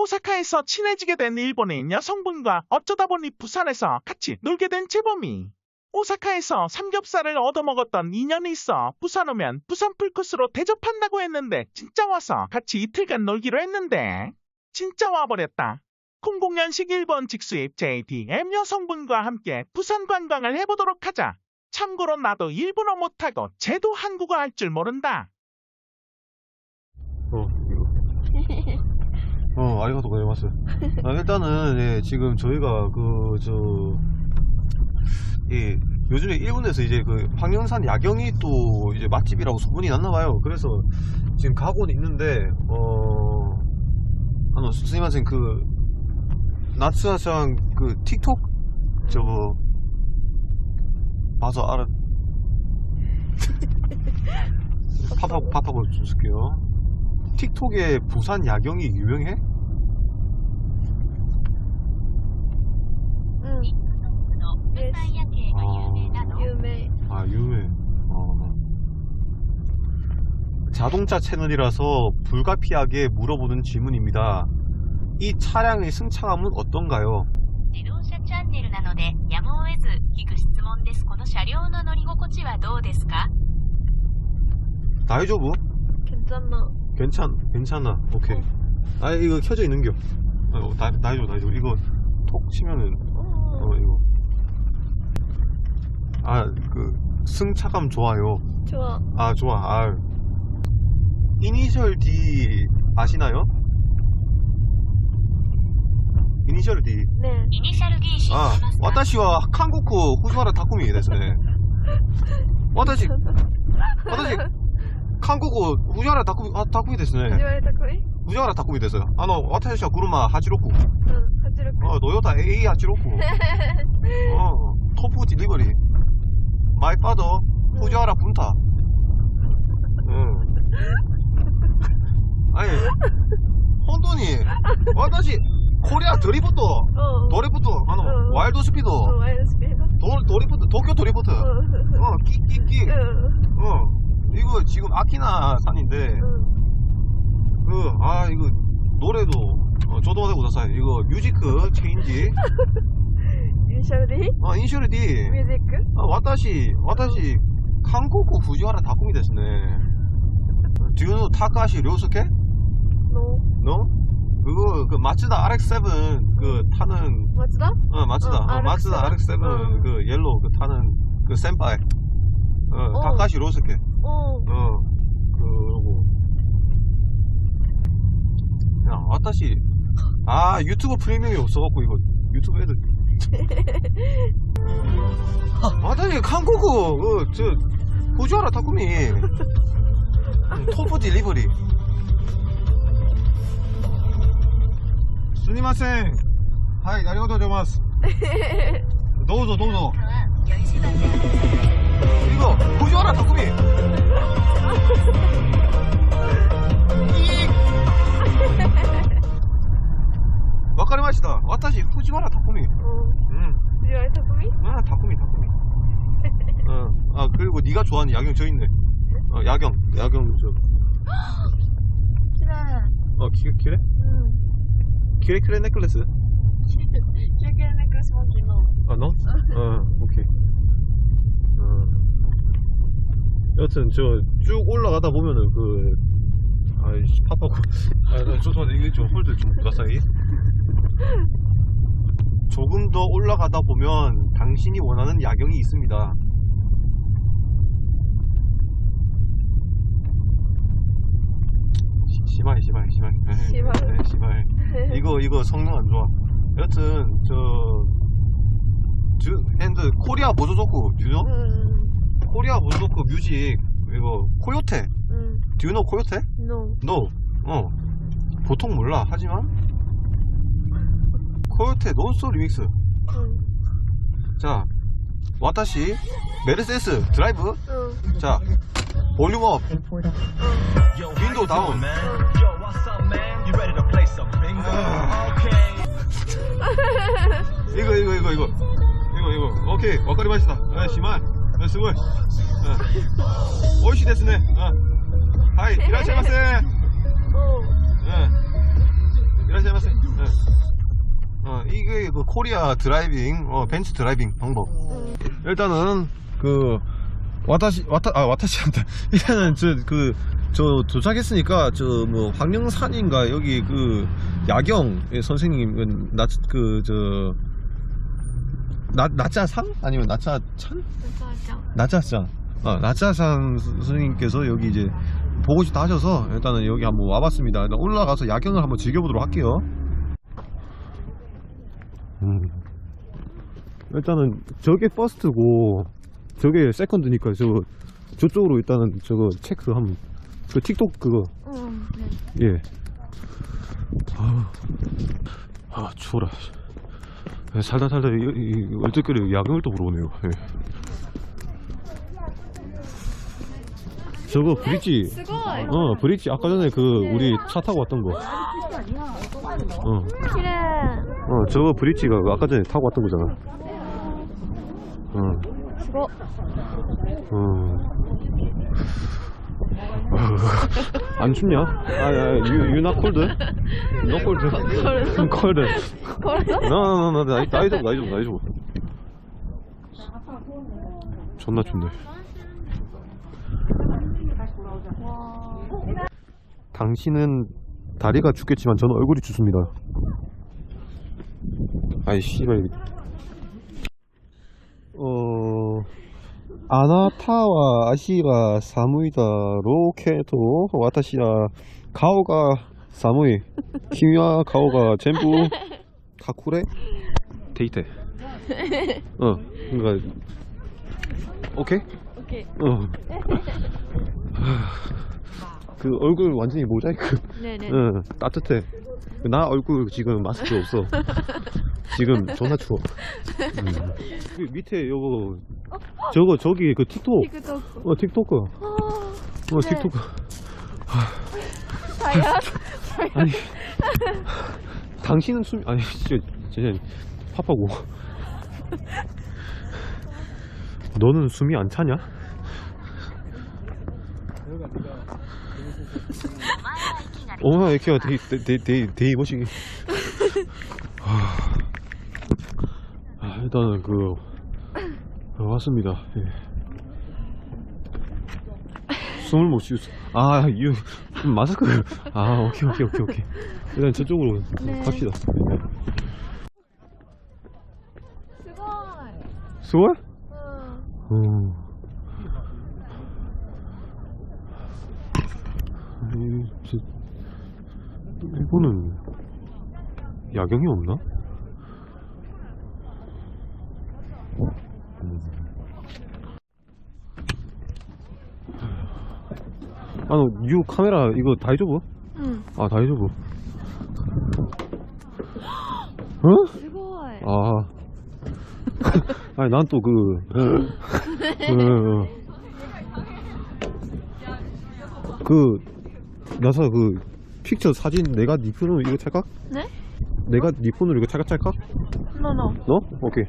오사카에서 친해지게 된 일본인 여성분과 어쩌다 보니 부산에서 같이 놀게 된 재범이. 오사카에서 삼겹살을 얻어먹었던 인연이 있어 부산 오면 부산 풀코스로 대접한다고 했는데 진짜 와서 같이 이틀간 놀기로 했는데 진짜 와버렸다. 00년식 일본 직수입 JDM 여성분과 함께 부산 관광을 해보도록 하자. 참고로 나도 일본어 못하고 쟤도 한국어 할 줄 모른다. 어, 이거. 어, 아리가또 고자이마스. 아, 일단은, 예, 지금 저희가 그, 저, 예, 요즘에 일본에서 이제 그 황령산 야경이 또 이제 맛집이라고 소문이 났나봐요. 그래서 지금 가고는 있는데, 어, 아, 스미마셍 그, 나츠아상 그 틱톡 저거 봐서 알아. 팝하고 팝하고 좀 쓸게요. 틱톡에 부산 야경이 유명해? 자동차 채널이라서 불가피하게 물어보는 질문입니다. 이 차량의 승차감은 어떤가요? 自動車チャンネルなのでやむを得ず聞く質問ですこの車両の乗り心地はどうですか 다이조부? 괜찮아. 괜찮 괜찮아. 오케이. 아 이거 켜져 있는겨. 어, 다 다이조 다이조 이거 톡 치면은 어 어, 이거 아 그 승차감 좋아요. 좋아. 아 좋아. 아 이니셜 D 아시나요? 이니셜 D. ねイニシャル D 知ってあますか私は韓国藤原匠ですね。私、私、韓国藤原匠、あ、匠ですえ。言ね。われたくい藤原匠です。あの、私は車86。うん、86。あ、トヨタ A86。うん、トップデリバリー。マイパド、藤原文太。うん。はい。本当に、 아니 혼돈이. 어, 와다시 코리아 드리프트. 어. 도리프트. 아노 와일드 스피드. 도, 도리프트 도쿄 도리프트. 어. 어 끼끼끼. 어. 이거 지금 아키나 산인데. 그 아 이거 노래도 어, 조동생 우다사이 이거 뮤지크 체인지. 인셜리 아 인슈르디. 뮤지크? 아 와다시 와다시. 한국 후지와라 다꿈이 됐네. Do you know Takashi 료스케? No. No? 그거 그 마츠다 RX7 그 타는 맞다? 어 마츠다 어, 어, 마츠다 RX7 어. 그 옐로우 그 타는 그 센파이 어, 어. 타카시 로스케 어. 어 그러고 야 아따시 아 유튜브 프리미엄이 없어갖고 이거 유튜브 애들 아따시 한국어 그저 호주하라 타쿠미 토프 딜리버리 스니마생 하이 나리고도 조마스. 도우조 도우조 이거 보여라 덕구미 와카리마시다. 와타시 후지마라 덕구미 응 어. 후지마라 음. 덕구미? 아 덕구미 덕구미 어. 아 그리고 네가 좋아하는 야경 저 있네. 어, 야경, 야경 저. 키래. 어, 키, 키래? 응. 키래 키래 넥클레스. 길게 necklace 뭔지 너. 아, 너? 어, 오케이. 어. 여튼 저 쭉 올라가다 보면은 그 아이씨 파파고. 아, 죄송한데 이게 좀 홀드 좀 부가사이. 조금 더 올라가다 보면 당신이 원하는 야경이 있습니다. 시발 시발 시발. 네, 시발. 네, 시발. 네. 이거 이거 성능 안 좋아. 여튼 저 핸드 코리아 보조조크 뮤노? 음, 코리아 보조조크 뮤직 이거 코요테? 음, Do 코요테? no. No. 어. 보통 몰라. 하지만 코요테 논스톱 리믹스. 음, 자 와타시 메르세스 드라이브. 음, 자 볼륨업. 음. 윈도우 다운. 음. 이거 이거 이거 이거. 이거 이거. 오케이. 와카리 마시다. 아 시만 아 스물. 아 오이시 데스네. 아 어. 하이. 이라시마세 아 이라시마세 어. 이게 그 코리아 드라이빙 어 벤츠 드라이빙 방법. 음. 일단은 그 와타시 와타 아 와타시한테 일단은 저그 저 도착했으니까 저 뭐 황령산인가 여기 그 야경 예, 선생님 나그저 나짜산 아니면 나짜찬 맞아. 나짜산 아 나짜산 선생님께서 여기 이제 보고 싶다 하셔서 일단은 여기 한번 와봤습니다. 일단 올라가서 야경을 한번 즐겨보도록 할게요. 음. 일단은 저게 퍼스트고 저게 세컨드니까 저 저쪽으로 일단은 저거 체크 한번 그 틱톡 그거. 응, 네. 예. 아우. 아 추워라. 예, 살다 살다 이, 이 얼떨결에 야경을 또 보러 오네요. 예. 저거 브릿지. 네, 어 브릿지. 아까 전에 그 네. 우리 차 타고 왔던 거. 어. 어 저거 브릿지가 아까 전에 타고 왔던 거잖아. 네. 어. 어? 안 춥냐? 아, 유, 유나 콜드? 너 콜드? 콜드? 콜드? 나, 나, 나, 나, 나, 나이 좀, 나이 좀, 나이 좀. 존나 춥네. 당신은 다리가 죽겠지만 저는 얼굴이 죽습니다. 아이, 씨발. 어, 아나타와 아시가 사무이다. 로케토 와타시야. 가오가 사무이. 키미와 가오가 전부. 가쿠레? 데이트 어 그러니까 오케이? 오케이. 어. 그 얼굴 완전히 모자이크 네네. 응, 따뜻해 나 얼굴 지금 마스크 없어 지금 존나 추워 응. 그 밑에 여보 저거 저기 그 틱톡 틱톡. 어 틱톡 어, 아, 어 네. 틱톡 다야? 아니 당신은 숨 아니 진짜 진짜 파파고 너는 숨이 안 차냐? 오마 이렇게 되게 멋지게 아, 일단은 그 아, 왔습니다 예. 숨을 못 쉬었어 아 유, 마스크 아 오케이 오케이 오케이 오케이 일단 저쪽으로 네. 갑시다 수월? 수월? 응. 음. 이거는 야경이 없나? 음. 아, 너뉴 카메라 이거 다이조브? 응. 아, 다이조브. 어? 즐거워. 아. 아니, 난 또 그. 어, 어, 어. 그. 그 나서 그 픽처 사진 내가 네 폰으로 이거 찰까? 네? 내가 네 폰으로 이거 찰까 찰까? No, 너? 오케이.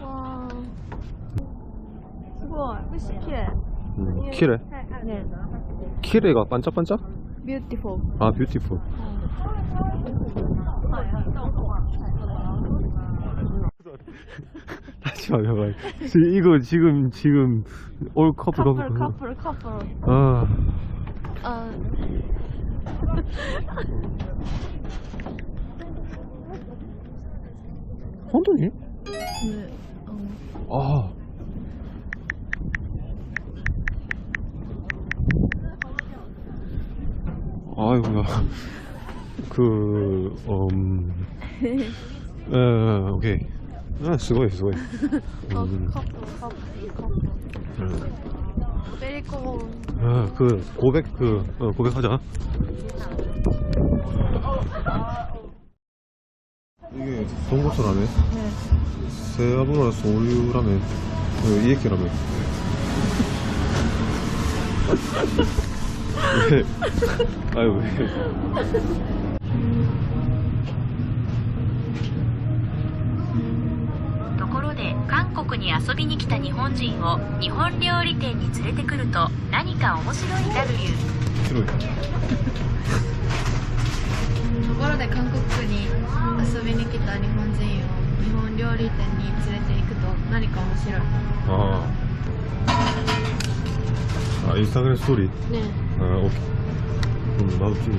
와. 우와, 키레. 음, 키레? 네. 키레가 반짝반짝? 뷰티풀. 아, 뷰티풀. 다시 맞아봐. 이거 지금 지금 올 커플 커플 커플 커플. 아. 어. 혼돈이? 네. 어. 아. 아이고야. 그, 음. 에, 오케이. 아, 수고해, 수고해. あ 음. カップルカップルカップル。 음. ベリコー。 아, 그, 고백, 그, 어, 고백하자. 이게 돈고수 라면, ね 세아브라 소류 라면, 그, 이에키 라면. 왜? 아유, 왜? 遊びに来た日本人を日本料理店に連れてくると何か面白い W 싫어. ところで韓国に遊びに来た日本人を日本料理店に連れて行くと何か面白い 아. 아, 인스타그램 스토리. ね 아, 오케이. 그럼 나도 찍어.